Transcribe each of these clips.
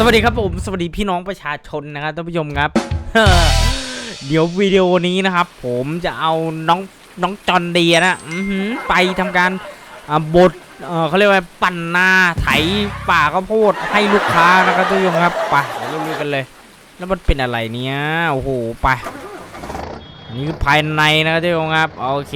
สวัสดีครับผมสวัสดีพี่น้องประชาชนนะครับท่านผู้ชมครับ เดี๋ยววิดีโอนี้นะครับ ผมจะเอาน้องน้องจอนเดียนะไปทำการบดเขาเรียกว่าปั่นนาไถป่าข้าวโพดให้ลูกค้านะครับท่านผู้ชมครับไปเดี๋ยวเราลุยกันเลย แล้วมันเป็นอะไรเนี่ยโอ้โหไปนนี่คือภายในนะครับท่านผู้ชมครับโอเค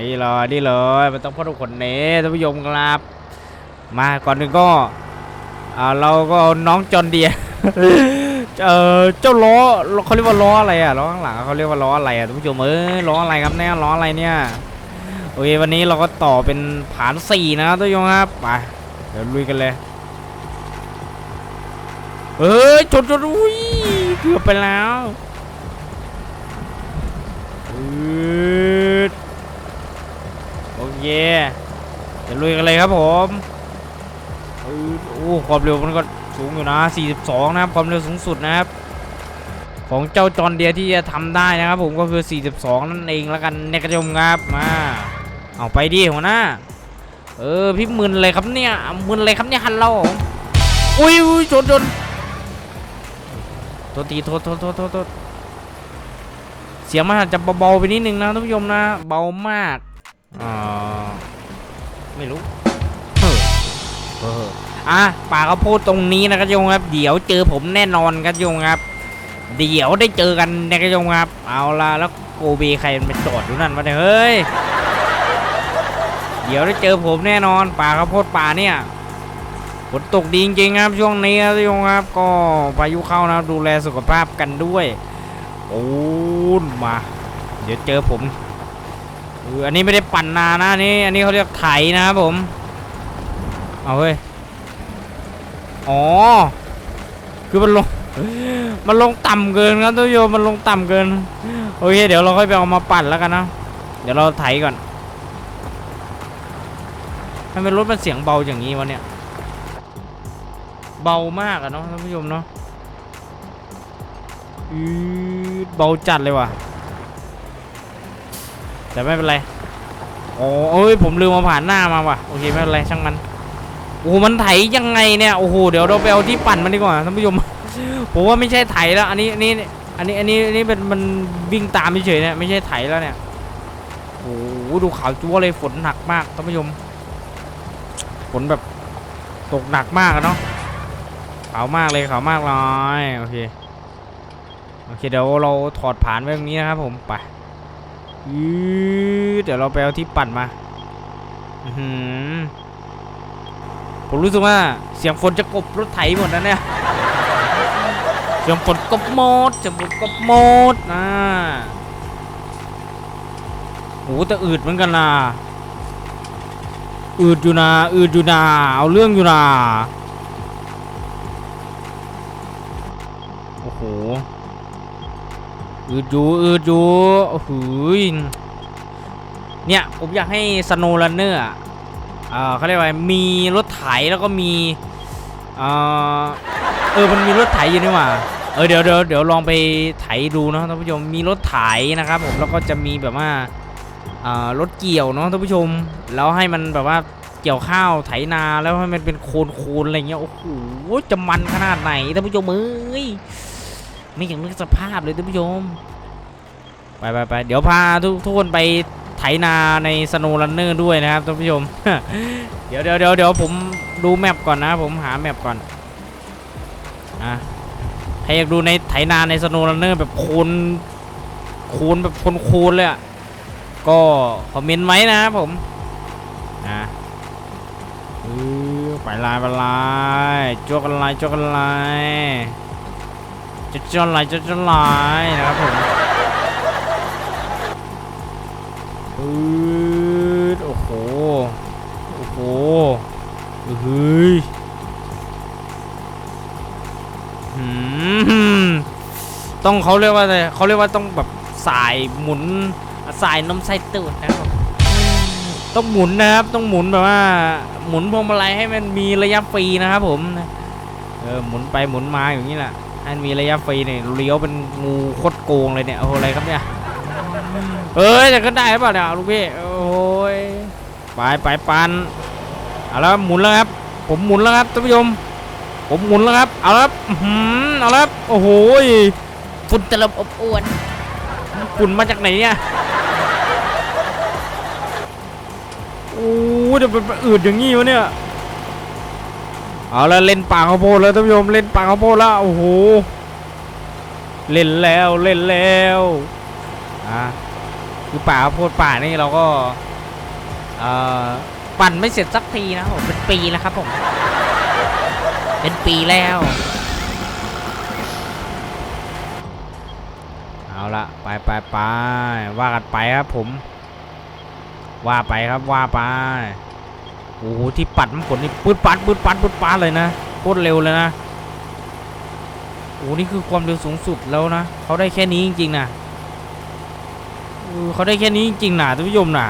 นี่เลยนี่เลยมันต้องพ่อทุกคนเนี้ท่านผู้ชมครับ มาก่อนหนึ่งก็ อ่าเราก็เอาน้องจอนเดียเออเจ้าล้อเขาเรียกว่าล้ออะไรอะล้อข้างหลังเขาเรียกว่าล้ออะไรอะท่านผู้ชมเอ้ยล้ออะไรครับเนี่ยล้ออะไรเนี่ยโอเควันนี้เราก็ต่อเป็นผานสี่นะท่านผู้ชมครับไปเดี๋ยวลุยกันเลยเอ้ยชนชนอุ้ยเกือบไปแล้วโอเคเดี๋ยวลุยกันเลยครับผม โอ้ความเร็วมันก็สูงอยู่นะ 42 นะครับ ความเร็วสูงสุดนะครับ ของเจ้าจอนเดียที่จะทำได้นะครับ ผมก็คือ 42 นั่นเองแล้วกันนกระชมครับมาเอาไปดิหัวหน้า เออพี่มึนเลยครับเนี่ยมึนเลยครับเนี่ยฮัลโหลอุ้ยอุ้ยชนชนโทษทีโทษโทษโทษโทษโทษเสียงมันอาจจะเบาๆไปนิดนึงนะท่านผู้ชมนะ เบามากอ่าไม่รู้ อออะป่าข้าวโพดตรงนี้นะครับยงครับ เดี๋ยวเจอผมแน่นอนครับยงครับ เดี๋ยวได้เจอกันนะครับยงครับ เอาละแล้วโกเบใครมันจอดอยู่นั่นวะเนี่ยเฮ้ย เดี๋ยวได้เจอผมแน่นอน ป่าข้าวโพดป่าเนี่ยฝนตกดีจริงๆครับช่วงนี้ครับยงครับ ก็พายุเข้านะดูแลสุขภาพกันด้วยโอ้มา เดี๋ยวเจอผมอออันนี้ไม่ได้ปั่นนานะนนี่อันนี้เขาเรียกไถนะครับผม เอาเฮ้ย อ๋อ คือมันลง มันลงต่ำเกินครับทุกโยมมันลงต่ำเกิน โอเค เดี๋ยวเราค่อยไปเอามาปั่นแล้วกันนะ เดี๋ยวเราไถก่อนทำไมรถมันเสียงเบาอย่างนี้วะเนี่ย เบามากอะเนาะท่านผู้ชมเนาะอืดเบาจัดเลยว่ะ แต่ไม่เป็นไร อ๋อเอ้ย ผมลืมมาผ่านหน้ามาว่ะ โอเค ไม่เป็นไร ช่างมัน อ้โหมันไถยังไงเนี่ยโอ้โหเดี๋ยวเราไปเอาที่ปั่นมันดีกว่าท่านผู้ชมผมว่าไม่ใช่ไถแล้วอันนี้อันนี้อันนี้อันนี้อันนี้เป็นมันวิ่งตามเฉยๆเนี่ยไม่ใช่ไถแล้วเนี่ยโอ้โหดูขาวจั๊วเลยฝนหนักมากท่านผู้ชมฝนแบบตกหนักมากอะเนาะขาวมากเลยขาวมากเลยโอเคโอเคเดี๋ยวเราถอดผ่านไว้ตรงนี้นะครับผมไปอือเดี๋ยวเราไปเอาที่ปั่นมาอือ ผมรู้สึกว่าเสียงฝนจะกบรถไถหมดนะเนี่ย เสียงฝนกบหมดเสียงฝนกบหมดนะโอ้แต่อืดเหมือนกันนะอืดอยู่นะอืดอยู่นะเอาเรื่องอยู่นะโอ้โหอืดอยู่อืดอยู่โอ้โหยเนี่ย ผมอยากให้สโนว์รันเนอร์ อ่าเขาเรียกว่ามีรถไถแล้วก็มีเอ่อเออมันมีรถไถอยู่นี่หว่าเออเดี๋ยวเดี๋ยวเดี๋ยวลองไปไถดูเนาะท่านผู้ชมมีรถไถนะครับ ผมแล้วก็จะมีแบบว่ารถเกี่ยวเนาะท่านผู้ชม แล้วให้มันแบบว่าเกี่ยวข้าวไถนาแล้วให้มันเป็นโคนโคนอะไรเงี้ยโอ้โหจะมันขนาดไหนท่านผู้ชมเอ้ยไม่อย่างนึกสภาพเลยท่านผู้ชมไปไปไปเดี๋ยวพาทุกทุกคนไป ไถนาในสโนว์รันเนอร์ด้วยนะครับท่านผู้ชม เดี๋ยวเดี๋ยวเดี๋ยวเดี๋ยวผมดูแมปก่อนนะ ผมหาแมปก่อนอะใครอยากดูในไถนาในสโนว์รันเนอร์แบบคนโคนแบบคนโคนเลยอะก็คอมเมนต์ไว้นะครับผมอะไปลายไปลายจวกันลายจวกันลายจะจวนลายจะจวนลายนะครับผม ปืดโอ้โห โอ้โห เฮ้ยหืมต้องเขาเรียกว่าอะไรเขาเรียกว่าต้องแบบสายหมุนสายนมไส้ตูดนะครับ ต้องหมุนนะครับ ต้องหมุนแบบว่า หมุนพวงมาลัยให้มันมีระยะฟรีนะครับผมเออหมุนไปหมุนมาอย่างนี้แหละให้มันมีระยะฟรีเนี่ยเลี้ยวเป็นงูโคตรโกงเลยเนี่ยโอ้โหอะไรครับเนี่ยเอ้ยแต่ก็ได้หรือเปล่าเนี่ยลูกพี่โอ้ยไปไปปัน เอาแล้วหมุนแล้วครับ ผมหมุนแล้วครับท่านผู้ชมผมหมุนแล้วครับ เอาแล้วครับอื้อหือเอาแล้วครับโอ้โหยฝุ่นตลบอบอวนฝุ่นมาจากไหนเนี่ยโอ้ยเดี๋ยวมันอืดอย่างงี้วะเนี่ยเอาแล้วเล่นป่าข้าวโพดแล้วท่านผู้ชมเล่นป่าข้าวโพดแล้วโอ้โหเล่นแล้วเล่นแล้วอะคือป่าข้าวโพดป่านี่เราก็เอ่อ ปั่นไม่เสร็จสักทีนะผมเป็นปีแล้วครับผม เป็นปีแล้ว เอาละไปไปไปว่ากันไปครับผม ว่าไปครับว่าไปโอ้โหที่ปัดน้ำฝนนี่ปืดปัดปืดปัดปืดปัดเลยนะโคตรเร็วเลยนะโอ้โหนี่คือความเร็วสูงสุดแล้วนะเขาได้แค่นี้จริงๆนะเออเขาได้แค่นี้จริงๆนะท่านผู้ชมนะ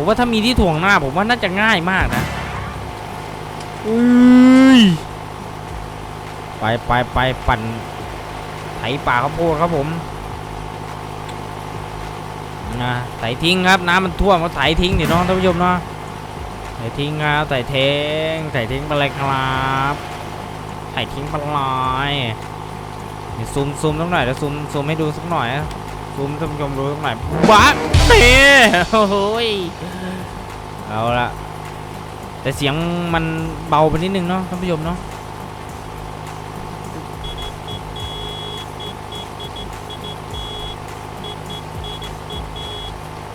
ผมว่าถ้ามีที่ถ่วงหน้า ผมว่าน่าจะง่ายมากนะอุ้ยไปไปไปปั่นไถป่าข้าวโพดครับผมนะไถทิ้งครับน้ำมันท่วมก็ไถทิ้งเดี๋ยวน้องท่านผู้ชมเนาะไถทิ้งครับไถเทงไถทิ้งไปเลยครับไถทิ้งไปเลยนี่ซูมซูมสักหน่อยเดี๋ยวซูมซูมให้ดูสักหน่อยนะซูมท่านผู้ชมดูสักหน่อยบ้า ตีโอ้โหยเอาละแต่เสียงมันเบาไปนิดนึงเนาะท่านผู้ชมเนาะ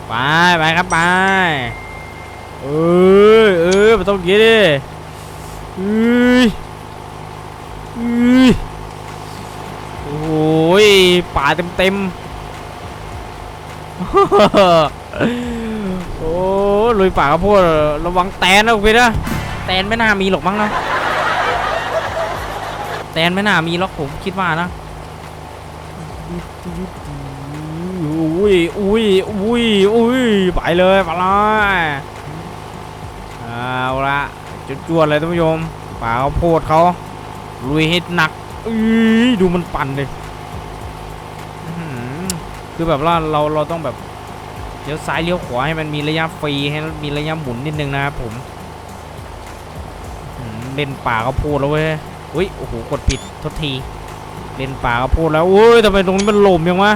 ไปไปครับไปเออเออมันต้องอย่างงี้ดิเอ้ยเอ้ยโอ้ยป่าเต็มเต็มๆ โอ้ลุยป่าข้าวโพดระวังแตนนะคุณพี่นะแตนไม่น่ามีหรอกมั้งนะแตนไม่น่ามีหรอกผมคิดว่านะอุ้ยอุ้ยอุ้ยอุ้ยไปเลยไปเลยเอาละจุดจวดๆเลยท่านผู้ชมป่าเขาวโพดเขาลุยให้หนักอุ้ยดูมันปั่นเลย คือแบบว่าเราเราต้องแบบเลี้ยวซ้ายเลี้ยวขวาให้มันมีระยะฟรีให้มันมีระยะหมุนนิดนึงนะครับผมเล่นป่าเขาวโพดแล้วเว้ยอุ้ยโอ้โหกดผิดโทษทีเล่นป่าเขาวโพดแล้วโอ้ยทำไมตรงนี้มันหล่มยังวะ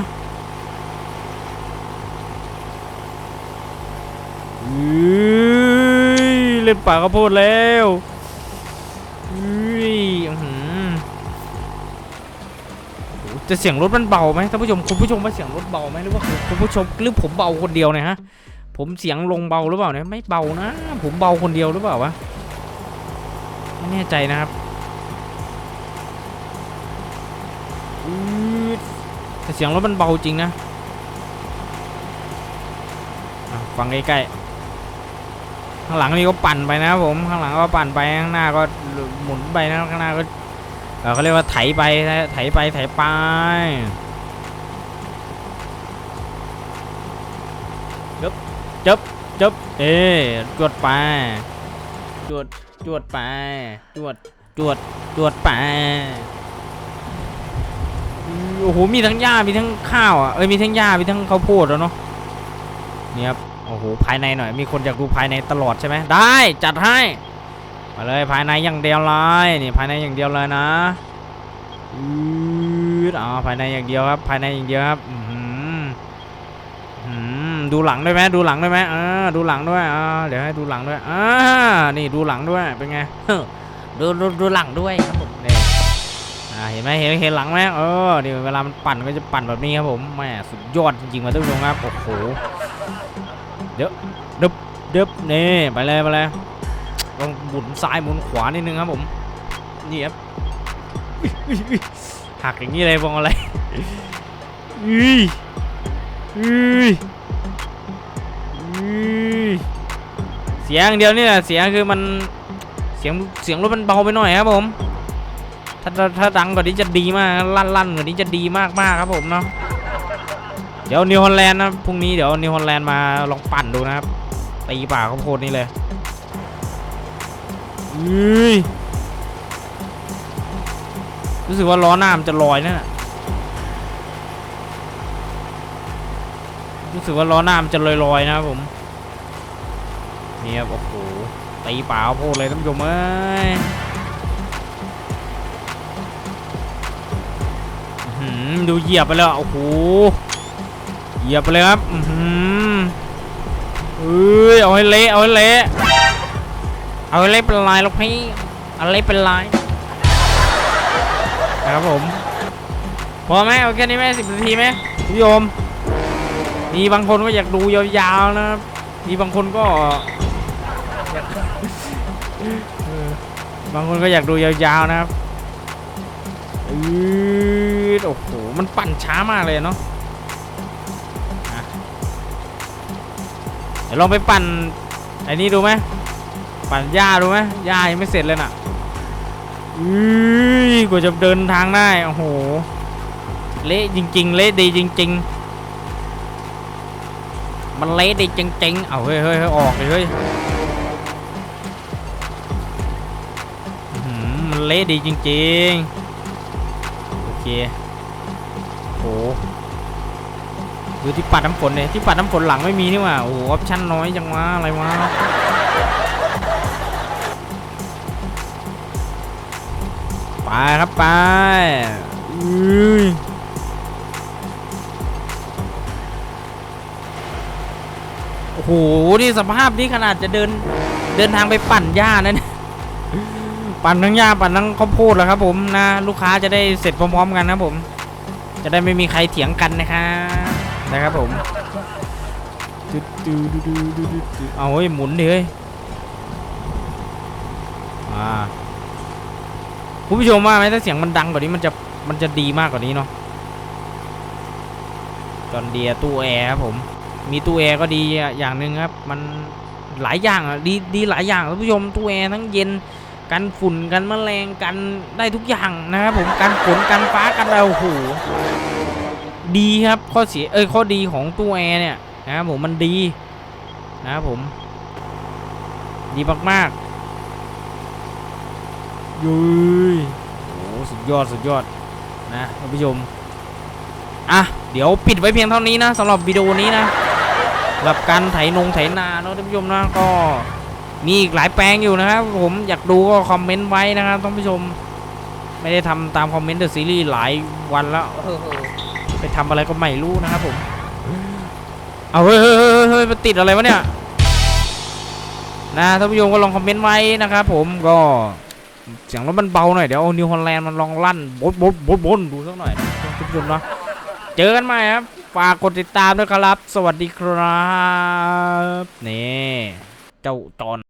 อุ้ยเล่นป่ากข้าวโพดแล้วอุ้ยอื้อหือ จะเสียงรถมันเบาไหมท่านผู้ชมคุณผู้ชมว่าเสียงรถเบาไหมหรือว่าคุณผู้ชมหรือผมเบาคนเดียวเนี่ยฮะผมเสียงลงเบาหรือเปล่าเนี่ยไม่เบานะ ผมเบาคนเดียวหรือเปล่าวะไม่แน่ใจนะครับแต่เสียงรถมันเบาจริงนะฟังใกล้ๆข้างหลังนี่ก็ปั่นไปนะผมข้างหลังก็ปั่นไปข้างหน้าก็หมุนไปนะข้างหน้าก็ เขาเรียกว่าไถไปไถไปไถไปจบจบจบเอ๊จวดไปจวดจวดไปจวดจวดจวดไปโอ้โหมีทั้งหญ้ามีทั้งข้าวอะเอ้ยมีทั้งหญ้ามีทั้งข้าวโพดแล้วเนาะเนี่ยครับโอ้โหภายในหน่อย มีคนอยากดูภายในตลอดใช่ไหมได้จัดให้ มาเลยภายในอย่างเดียวเลยนี่ภายในอย่างเดียวเลยนะอืดอ๋อภายในอย่างเดียวครับ ภายในอย่างเดียวครับอือหืออืมดูหลังด้วยไหมดูหลังด้วยไหมเออดูหลังด้วยอ่าเดี๋ยวให้ดูหลังด้วยอ่านี่ดูหลังด้วยเป็นไงดูดูดูหลังด้วยครับผมนี่อ่าเห็นไหมเห็นเห็นหลังไหมเออนี่เวลามันปั่นก็จะปั่นแบบนี้ครับผมแหม่สุดยอดจริงๆมาทุกท่านครับโอ้โหเดี๋ยวดึบดึบนี่ไปเลยไปเลย ต้องหมุนซ้ายหมุนขวานิดนึงครับผมนี่ครับหักอย่างนี้เลยมองอะไรอุ้ยอุ้ยอุ้ยเสียงเดียวนี่แหละเสียงคือมันเสียงเสียงรถมันเบาไปหน่อยครับผมถ้าถ้าดังกว่านี้จะดีมากลั่นลั่นกว่านี้จะดีมากมากๆครับผมเนาะเดี๋ยวนิวฮอลแลนด์นะพรุ่งนี้เดี๋ยวนิวฮอลแลนด์มาลองปั่นดูนะครับตีป่าข้าวโพดนี่เลย อุ้ยรู้สึกว่าล้อหน้ามันจะลอยนั่นน่ะรู้สึกว่าล้อหน้ามันจะลอยๆนะครับผมนี่ครับโอ้โหตีเปล่าโพดเลยท่านผู้ชมเอ้ยดูเหยียบไปแล้วโอ้โหเหยียบไปเลยครับอือเอ้ยเอาให้เละเอาให้เละ เอาเละเป็นลายลูกพี่เอาเละเป็นลายนะครับผมพอไหมเอาแค่นี้ไหมสิบนาทีไหมคุณผู้ชมมีบางคนก็อยากดูยาวๆนะครับมีบางคนก็บางคนก็อยากดูยาวๆนะครับอืดโอ้โหมันปั่นช้ามากเลยเนาะเดี๋ยวลองไปปั่นไอ้นี่ดูไหม ปั่นหญ้าดูไหมหญ้ายังไม่เสร็จเลยน่ะอือกว่าจะเดินทางได้โอ้โหเละจริง ๆ เละดีจริง ๆ มันเละดีจริงๆ เอาเฮ้ยเฮ้ยเฮ้ออกเลยเฮ้ยมันเละดีจริง ๆ โอเคโอ้ดูที่ปัดน้ำฝนเนี่ยที่ปัดน้ำฝนหลังไม่มีนี่ว่าโอ้โหออปชั่นน้อยจังวะอะไรวะ ไปครับไปอุ้ยโอ้โห นี่สภาพนี้ขนาดจะเดินเดินทางไปปั่นหญ้านะเนี่ยปั่นทั้งหญ้าปั่นทั้งข้าวโพดแล้วครับผมนะลูกค้าจะได้เสร็จพร้อม ๆ กันนะครับผม จะได้ไม่มีใครเถียงกันนะครับนะครับผมเอาเฮ้ยหมุนดิเฮ้ยอ่า คุณผู้ชมว่าไหมถ้าเสียงมันดังกว่านี้มันจะมันจะดีมากกว่านี้เนาะจอนเดียตู้แอร์ครับผม มีตู้แอร์ก็ดีอย่างหนึ่งครับ มันหลายอย่างอะดีดีหลายอย่างท่านผู้ชมตู้แอร์ทั้งเย็นกันฝุ่นกันแมลงกันได้ทุกอย่างนะครับผมกันฝนกันฟ้ากันอะไรโอ้โหดีครับข้อเสียเอ้ยข้อดีของตู้แอร์เนี่ยนะครับผมมันดีนะครับผม ดีมากๆ ยุยโอ้สุดยอดสุดยอดนะท่านผู้ชมอะเดี๋ยวปิดไว้เพียงเท่านี้นะสำหรับวิดีโอนี้นะสำหรับการไถนงไถนาเนาะท่านผู้ชมนะก็มีอีกหลายแปลงอยู่นะครับผมอยากดูก็คอมเมนต์ไว้นะครับท่านผู้ชม ไม่ได้ทำตามคอมเมนต์เดอะซีรีส์หลายวันแล้วไปทำอะไรก็ไม่รู้นะครับผมเอาเฮ้ยเฮ้ยเฮ้ยเฮ้ยมันติดอะไรวะเนี่ยนะท่านผู้ชมก็ลองคอมเมนต์ไว้นะครับผมก็ เสียงรถมันเบาหน่อยเดี๋ยวอานิวฮอลแลนด์มันลองลั่นบดบดบดบดดูสักหน่อยนะท่านผู้ชมเนาะเจอกันใหม่ครับฝากกดติดตามด้วยครับ สวัสดีครับ นี่ เจ้าจอน